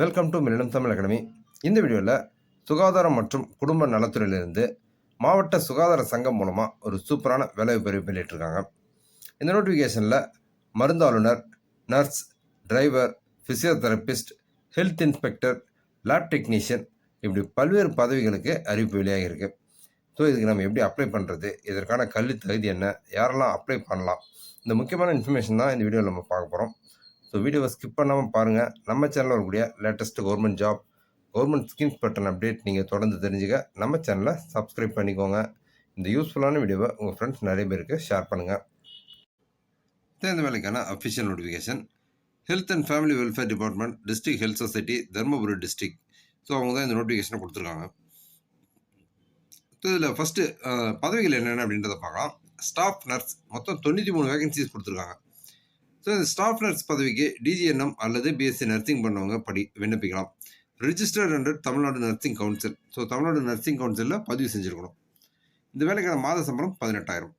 Welcome to millennium Tamil academy இந்த வீடியோவில் சுகாதாரம் மற்றும் குடும்ப நலத்துறையிலிருந்து மாவட்ட சுகாதார சங்கம் மூலமாக ஒரு சூப்பரான வேலை அறிவிப்பு வெளியிட்டிருக்காங்க. இந்த நோட்டிஃபிகேஷனில் மருந்தாளுநர் nurse driver physiotherapist health inspector lab technician இப்படி பல்வேறு பதவிகளுக்கு அறிவிப்பு வெளியாகியிருக்கு. ஸோ இதுக்கு நம்ம எப்படி அப்ளை பண்ணுறது இதற்கான கல்வி தகுதி என்ன யாரெல்லாம் அப்ளை பண்ணலாம் இந்த முக்கியமான இன்ஃபர்மேஷன் தான் இந்த வீடியோவில் நம்ம பார்க்க போகிறோம் ஸோ வீடியோவை ஸ்கிப் பண்ணாமல் பாருங்கள் நம்ம சேனலில் வரக்கூடிய latest government job government schemes button update நீங்கள் தொடர்ந்து தெரிஞ்சுக்க நம்ம சேனலை சப்ஸ்கிரைப் பண்ணிக்கோங்க. இந்த யூஸ்ஃபுல்லான வீடியோவை உங்கள் ஃப்ரெண்ட்ஸ் நிறைய பேருக்கு ஷேர் பண்ணுங்கள் தேர்ந்த வேலைக்கான official notification health and family welfare department district health society Dharmapuri district so அவங்க தான் இந்த நோட்டிஃபிகேஷனை கொடுத்துருக்காங்க. ஸோ இதில் ஃபஸ்ட்டு பதவிகள் என்னென்ன அப்படின்றத பார்க்கலாம். ஸ்டாஃப் நர்ஸ் மொத்தம் தொண்ணூற்றி மூணு வேகன்சிஸ் கொடுத்துருக்காங்க. ஸோ இந்த ஸ்டாஃப் நர்ஸ் பதவிக்கு டிஜிஎன்எம் அல்லது பிஎஸ்சி நர்சிங் பண்ணவங்க படி விண்ணப்பிக்கலாம். Registered under Tamil Nadu nursing council so Tamil Nadu nursing கவுன்சிலில் பதிவு செஞ்சுருக்கணும். இந்த வேலைக்கான மாத சம்பளம் பதினெட்டாயிரம்.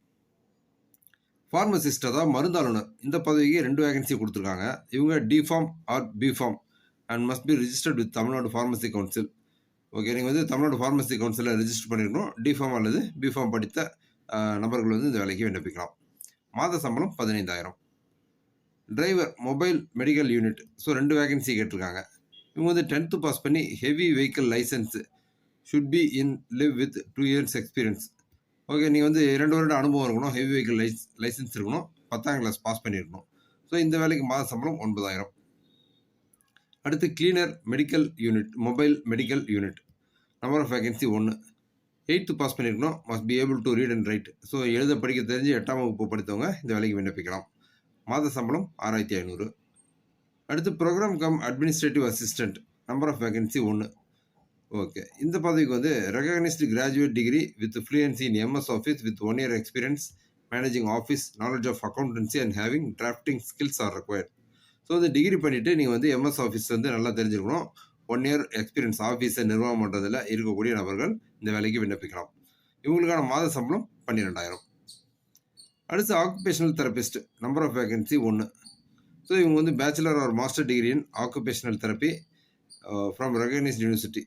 ஃபார்மசிஸ்ட் அதாவது மருந்தாளுநர். இந்த பதவிக்கு ரெண்டு வேகன்சி கொடுத்துருக்காங்க. இவங்க D Pharm or B Pharm and must be registered with Tamil Nadu pharmacy council okay நீங்கள் வந்து தமிழ்நாடு ஃபார்மசி கவுன்சிலில் ரிஜிஸ்டர் பண்ணியிருக்கணும் டிஃபார்ம் அல்லது பிஃபார்ம் படித்த நபர்கள் வந்து இந்த வேலைக்கு விண்ணப்பிக்கலாம். மாத சம்பளம் பதினைந்தாயிரம். Driver mobile medical unit so ரெண்டு வேகன்சி கேட்டிருக்காங்க. இவங்க வந்து டென்த்து பாஸ் பண்ணி heavy vehicle licence should be in live with two years experience okay நீங்கள் வந்து இரண்டு வருட அனுபவம் இருக்கணும் ஹெவி வெஹிக்கிள் லைஸ் லைசன்ஸ் இருக்கணும் பத்தாம் கிளாஸ் பாஸ் பண்ணியிருக்கணும். ஸோ இந்த வேலைக்கு மாத சம்பளம் ஒன்பதாயிரம். அடுத்து cleaner medical unit mobile medical unit number of vacancy ஒன்று எயித்து பாஸ் பண்ணியிருக்கணும் must be able to read and write so எழுத படிக்க தெரிஞ்சு எட்டாம் வகுப்பு படித்தவங்க இந்த வேலைக்கு விண்ணப்பிக்கலாம். மாத சம்பளம் ஆறாயிரத்தி ஐநூறு. அடுத்து programme cum administrative assistant number of vacancy ஒன்று ஓகே இந்த பதவிக்கு வந்து recognised graduate degree with fluency in MS office with one year experience managing office knowledge of accountancy and having drafting skills are required. So வந்து degree பண்ணிவிட்டு நீங்கள் வந்து MS office வந்து நல்லா தெரிஞ்சுக்கணும். ஒன் இயர் எக்ஸ்பீரியன்ஸ் ஆஃபீஸை நிர்வாகம் பண்ணுறதில் இருக்கக்கூடிய நபர்கள் இந்த வேலைக்கு விண்ணப்பிக்கலாம். இவங்களுக்கான மாத சம்பளம் பன்னிரெண்டாயிரம். அடுத்து occupational therapist number of vacancy ஒன்று ஸோ இவங்க வந்து bachelor or master degree in occupational therapy from recognised university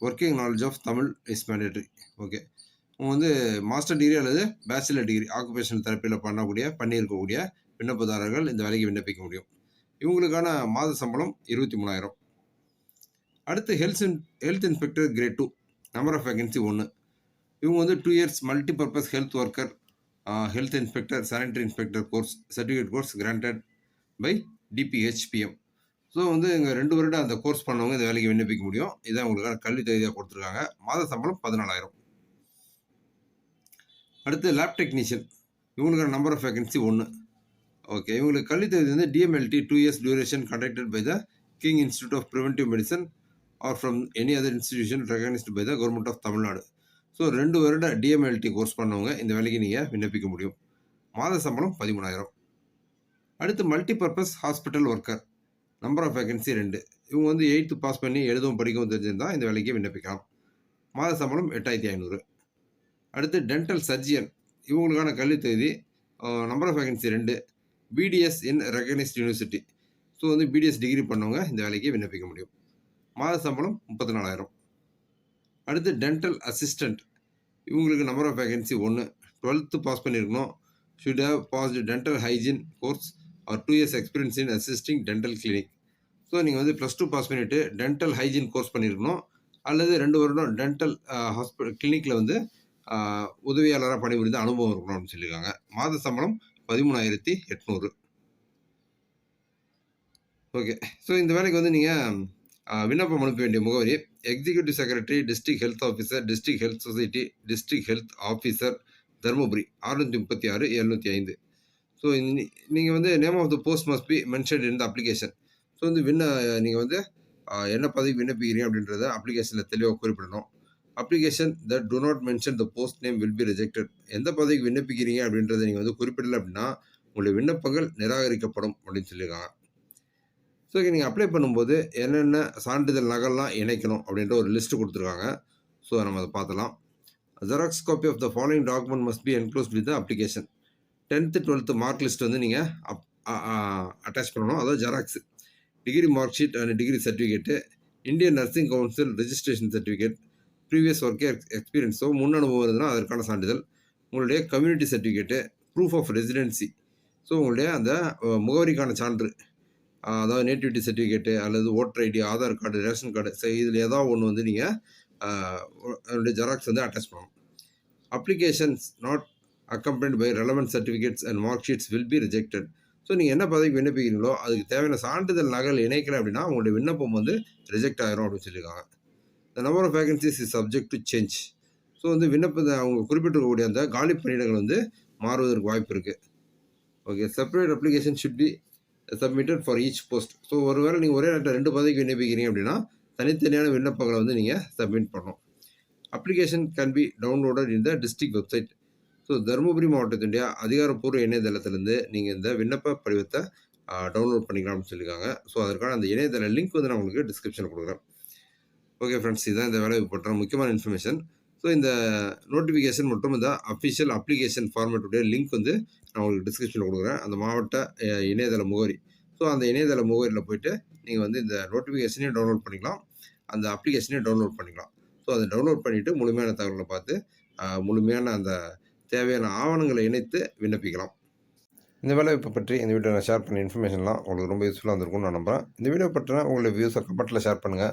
working knowledge of Tamil is mandatory okay அவங்க வந்து மாஸ்டர் டிகிரி அல்லது பேச்சுலர் டிகிரி ஆக்குபேஷனல் தெரப்பியில் பண்ணக்கூடிய பண்ணியிருக்கக்கூடிய விண்ணப்பதாரர்கள் இந்த வேலைக்கு விண்ணப்பிக்க முடியும். இவங்களுக்கான மாத சம்பளம் இருபத்தி மூணாயிரம். அடுத்து health in health inspector grade two number of vacancy ஒன்று இவங்க வந்து two years multi purpose health worker health inspector sanitary inspector course certificate course granted by DPHPM so வந்து இங்கே ரெண்டு வருடம் அந்த கோர்ஸ் பண்ணவங்க இந்த வேலைக்கு விண்ணப்பிக்க முடியும். இதான் உங்களுக்கான கல்வி தகுதியாக கொடுத்துருக்காங்க. மாத சம்பளம் பதினாலாயிரம். அடுத்து லேப் டெக்னீஷியன் இவங்களுக்கான நம்பர் ஆஃப் வேகன்சி ஒன்று ஓகே இவங்களுக்கு கல்வி தகுதி வந்து DMLT two years duration conducted by the King Institute of preventive medicine or from any other institution recognised by the government of Tamil Nadu so ரெண்டு வருட DMLT course பண்ணவங்க இந்த வேலைக்கு நீங்கள் விண்ணப்பிக்க முடியும். மாத சம்பளம் பதிமூணாயிரம். அடுத்து multi purpose hospital worker number of vacancy ரெண்டு. இவங்க வந்து எயித்து பாஸ் பண்ணி எழுதவும் படிக்கவும் தெரிஞ்சிருந்தால் இந்த வேலைக்கு விண்ணப்பிக்கலாம். மாத சம்பளம் எட்டாயிரத்தி ஐநூறு. அடுத்து டென்டல் சர்ஜியன் இவங்களுக்கான கல்வி தகுதி நம்பர் ஆஃப் வேகன்சி ரெண்டு. BDS in recognised university so வந்து பிடிஎஸ் டிகிரி பண்ணவங்க இந்த வேலைக்கு விண்ணப்பிக்க முடியும். மாத சம்பளம் முப்பத்தி நாலாயிரம். அடுத்து டென்டல் அசிஸ்டண்ட் இவங்களுக்கு நம்பர் ஆஃப் வேகன்சி ஒன்று டுவெல்த்து பாஸ் பண்ணியிருக்கணும் should have passed dental hygiene course or two years experience in assisting dental clinic so நீங்கள் வந்து ப்ளஸ் டூ பாஸ் பண்ணிவிட்டு டென்டல் ஹைஜீன் கோர்ஸ் பண்ணியிருக்கணும் அல்லது ரெண்டு வருடம் டென்டல் ஹாஸ்பிட்டல் கிளினிக்கில் வந்து உதவியாளராக பணிபுரிந்த அனுபவம் இருக்கணும் அப்படின்னு சொல்லியிருக்காங்க மாத சம்பளம் பதிமூணாயிரத்தி எட்நூறு. ஓகே ஸோ இந்த வேலைக்கு வந்து நீங்கள் விண்ணப்பம் அனுப்ப வேண்டிய முகவரி executive secretary district health officer district health society district health officer Dharmapuri. அறுநூற்றி முப்பத்தி ஆறு எழுநூற்றி ஐந்து. ஸோ நீங்கள் வந்து name of the post must be mention in the application so வந்து விண்ண நீங்கள் வந்து என்ன பதவி விண்ணப்பிக்கிறீங்க அப்படின்றத அப்ளிகேஷனில் தெளிவாக குறிப்பிடணும். Application that do not mention the post name will be rejected எந்த பதவிக்கு விண்ணப்பிக்கிறீங்க அப்படின்றத நீங்கள் வந்து குறிப்பிடலை அப்படின்னா உங்களுடைய விண்ணப்பங்கள் நிராகரிக்கப்படும் அப்படின்னு சொல்லியிருக்காங்க. ஸோ நீங்கள் அப்ளை பண்ணும்போது என்னென்ன சான்றிதழ் நகல்லாம் இணைக்கணும் அப்படின்ற ஒரு லிஸ்ட் கொடுத்துருக்காங்க. ஸோ நம்ம அதை பார்த்தலாம் xerox copy of the following document must be enclose with application tenth twelfth mark list வந்து நீங்கள் அப் அட்டாச் பண்ணணும். அதாவது xerox degree mark sheet and degree certificate Indian nursing council registration certificate previous ஒர்க்கே எக்ஸ்பீரியன்ஸோ முன் அனுபவம் இருந்ததுன்னா அதற்கான சான்றிதழ். உங்களுடைய community certificate proof of residency so உங்களுடைய அந்த முகவரிக்கான சான்று அதாவது நேட்டிவிட்டி சர்டிஃபிகேட்டு அல்லது voter ID Aadhaar card ration card so இதில் ஏதாவது ஒன்று வந்து நீங்கள் என்னுடைய ஜெராக்ஸ் வந்து அட்டாச் பண்ணணும். Applications not accompanied by relevant certificates and mark sheets will be rejected so நீங்கள் என்ன பதவிக்கு விண்ணப்பிக்கிறீங்களோ அதுக்கு தேவையான சான்றிதழ் நகல் இணைக்கல அப்படின்னா உங்களுடைய விண்ணப்பம் வந்து ரிஜெக்ட் ஆயிரும் அப்படின்னு சொல்லியிருக்காங்க. The number of vacancies is subject to change so வந்து விண்ணப்பத்தை அவங்க குறிப்பிட்டிருக்கக்கூடிய அந்த காலி பணியிடங்கள் வந்து மாறுவதற்கு வாய்ப்பு இருக்குது okay separate application should be submitted for each post so ஒருவேளை நீங்கள் ஒரே நேரத்தில் ரெண்டு பதவிக்கு விண்ணப்பிக்கிறீங்க அப்படின்னா தனித்தனியான விண்ணப்பங்களை வந்து நீங்கள் சப்மிட் பண்ணணும். அப்ளிகேஷன் கேன் பி டவுன்லோடட் இந்த டிஸ்ட்ரிக்ட் வெப்சைட் ஸோ தருமபுரி மாவட்டத்தினுடைய அதிகாரப்பூர்வ இணையதளத்திலேருந்து நீங்கள் இந்த விண்ணப்ப படிவத்தை டவுன்லோட் பண்ணிக்கலாம்னு சொல்லியிருக்காங்க. ஸோ அதற்கான அந்த இணையதள லிங்க் வந்து நான் உங்களுக்கு டிஸ்கிரிப்ஷனில் கொடுக்குறேன். ஓகே ஃப்ரெண்ட்ஸ் இதுதான் இந்த வேலைக்கு பற்றின முக்கியமான இன்ஃபர்மேஷன் ஸோ இந்த நோட்டிஃபிகேஷன் மற்றும் இந்த அஃபிஷியல் அப்ளிகேஷன் ஃபார்மேட்டுடைய லிங்க் வந்து நான் உங்களுக்கு டிஸ்கிரிப்ஷனில் கொடுக்குறேன். அந்த மாவட்ட இணையதள முகவரி. ஸோ அந்த இணையதள முகவரியில் போயிட்டு நீங்கள் வந்து இந்த நோட்டிஃபிகேஷனையும் டவுன்லோட் பண்ணிக்கலாம். அந்த அப்ளிகேஷனையும் டவுன்லோட் பண்ணிக்கலாம். ஸோ அதை டவுன்லோட் பண்ணிவிட்டு முழுமையான தகவலை பார்த்து முழுமையான அந்த தேவையான ஆவணங்களை இணைத்து விண்ணப்பிக்கலாம். இந்த வேலைவாய்ப்பை பற்றி இந்த வீடியோ நான் ஷேர் பண்ண இன்ஃபர்மேஷன்லாம் உங்களுக்கு ரொம்ப யூஸ்ஃபுல்லாக இருந்திருக்கும்னு நான் நம்புகிறேன் இந்த வீடியோ பற்றினா உங்களுடைய வியூஸை கமெண்ட்டில் ஷேர் பண்ணுங்கள்